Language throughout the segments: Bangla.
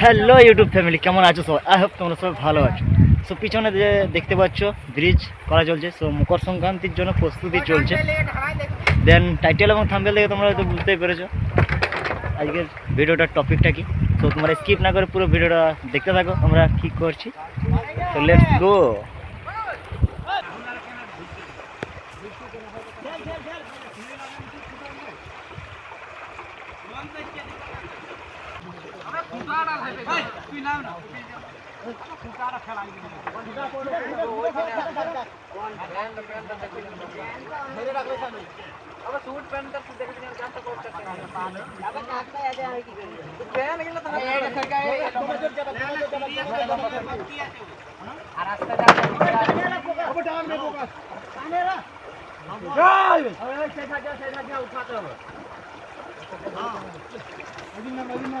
হ্যালো ইউটিউব ফ্যামিলি কেমন আছো সবাই? আই হোপ তোমরা সবাই ভালো আছো। সো পিছনে যে দেখতে পাচ্ছ ব্রিজ করা চলছে। সো মকর সংক্রান্তির জন্য প্রস্তুতি চলছে। দেন টাইটেল এবং থাম্বেল দেখে তোমরা হয়তো বুঝতেই পেরেছ। আজকের ভিডিওটার টপিকটা কি? তো তোমরা স্কিপ না করে পুরো ভিডিওটা দেখতে থাকো। আমরা কী করছি? তো লেটস গো अब सूट पहन कर सीधे कितने जान तक पहुँच सकते हैं अब नाचता है जाए कि क्या नहीं लगता है ये सरकार है रास्ता जा अब डाल में होगा कैमरा जय अरे कैसा कैसा कैसा उठाता है हाँ अभी ना अभी ना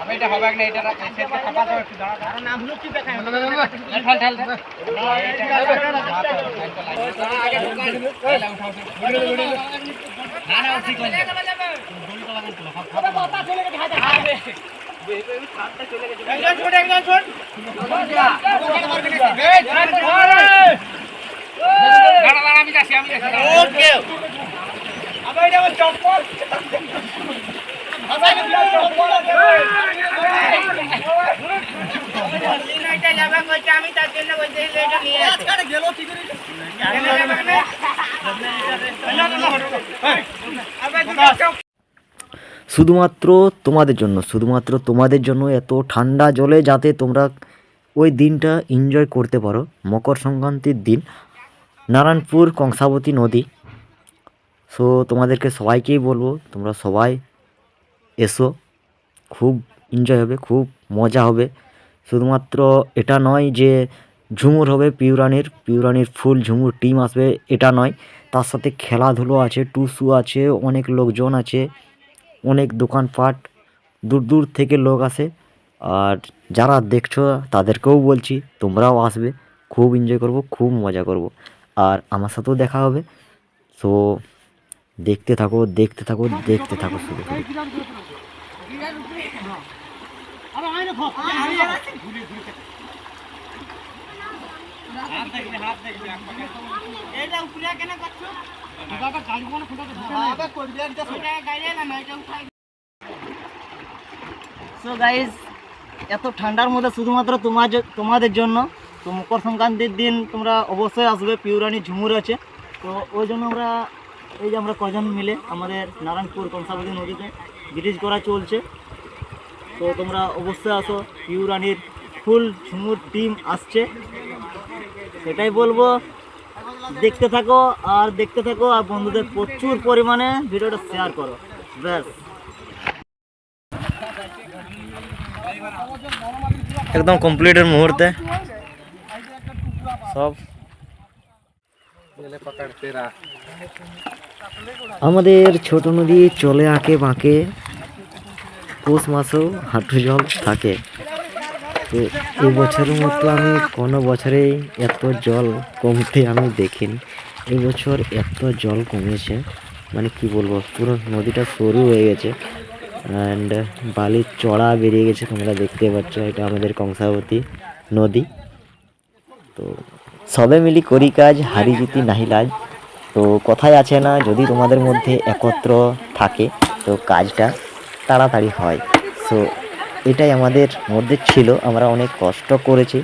আমি এটা হবে না এটা সেটকে খাপা দাও একটু দাঁড়া দাঁড়া। নাম হলো কি দেখায় ঠাল ঠাল আগে ঢুকাই উঠাও না না ঠিক হয়ে একজন ছোট একজন ছোট দাঁড়া দাঁড়া আমি যাচ্ছি আমি যাচ্ছি। ওকে আবার এটা আমার চপ্পল আমি তার জন্য বলতে এটা নিয়ে শুধুমাত্র তোমাদের জন্য, শুধুমাত্র তোমাদের জন্য এত ঠান্ডা জলে যাতে তোমরা ওই দিনটা এনজয় করতে পারো। মকর সংক্রান্তির দিন, নারায়ণপুর কংসাবতী নদী। সো তোমাদেরকে সবাইকেই বলব, তোমরা সবাই এসো, খুব এনজয় হবে, খুব মজা হবে। শুধুমাত্র এটা নয় যে ঝুমুর হবে পিউরানির পিউরানির ফুল ঝুমুর টিম আসবে এটা নয় তার সাথে খেলাধুলো আছে টুসু আছে অনেক লোকজন আছে অনেক দোকানপাট দূর দূর থেকে লোক আসে আর যারা দেখছ তাদেরকেও বলছি তোমরাও আসবে খুব এনজয় করব খুব মজা করব আর আমার সাথেও দেখা হবে সো দেখতে থাকো দেখতে থাকো দেখতে থাকো শুধু শুধু। এটা উপরে কেন করছ গাড়ি কোন সো এত ঠান্ডার মধ্যে শুধুমাত্র তোমার তোমাদের জন্য তো মকর সংক্রান্তির দিন তোমরা অবশ্যই আসবে, পিউরানি ঝুমুর আছে। তো ওই জন্য আমরা এই যে আমরা কজন মিলে আমাদের নারায়ণপুর কংসাবতী নদীতে ব্রিজ করা চলছে। তো তোমরা অবশ্যই আসো, পিউরানির ফুল ঝুমুর টিম আসছে। সেটাই বলব। দেখতে থাকো আর দেখতে থাকো আর বন্ধুদের প্রচুর পরিমাণে ভিডিওটা শেয়ার করো। ব্যাস। একদম কমপ্লিটের মুহূর্তে। সব। আমাদের ছোট নদী চলে আঁকে বাঁকে। পৌষ মাসেও হাঁটু জল থাকে। তো এই বছরের মতো আমি কোনো বছরেই এত জল কমতে আমি দেখিনি। এই বছর এত জল কমেছে মানে কি বলব, পুরো নদীটা সরু হয়ে গেছে অ্যান্ড বালির চড়া বেরিয়ে গেছে, তোমরা দেখতে পাচ্ছ, এটা আমাদের কংসাবতী নদী। তো সবে মিলি করি কাজ, হারি জিতি নাহি লাজ। তো কথায় আছে না, যদি তোমাদের মধ্যে একত্র থাকে, তো কাজটা তাড়াতাড়ি হয়। সো এটাই আমাদের মধ্যে ছিল। আমরা অনেক কষ্ট করেছি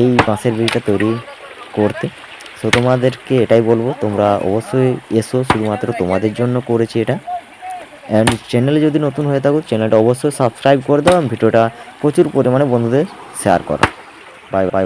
এই বাঁশের বিড়িটা তৈরি করতে। সো তোমাদেরকে এটাই বলব, তোমরা অবশ্যই এসো, শুধুমাত্র তোমাদের জন্য করেছি এটা। অ্যান্ড চ্যানেলে যদি নতুন হয়ে থাকো চ্যানেলটা অবশ্যই সাবস্ক্রাইব করে দাও ভিডিওটা প্রচুর পরিমাণে বন্ধুদের শেয়ার করো। Bye bye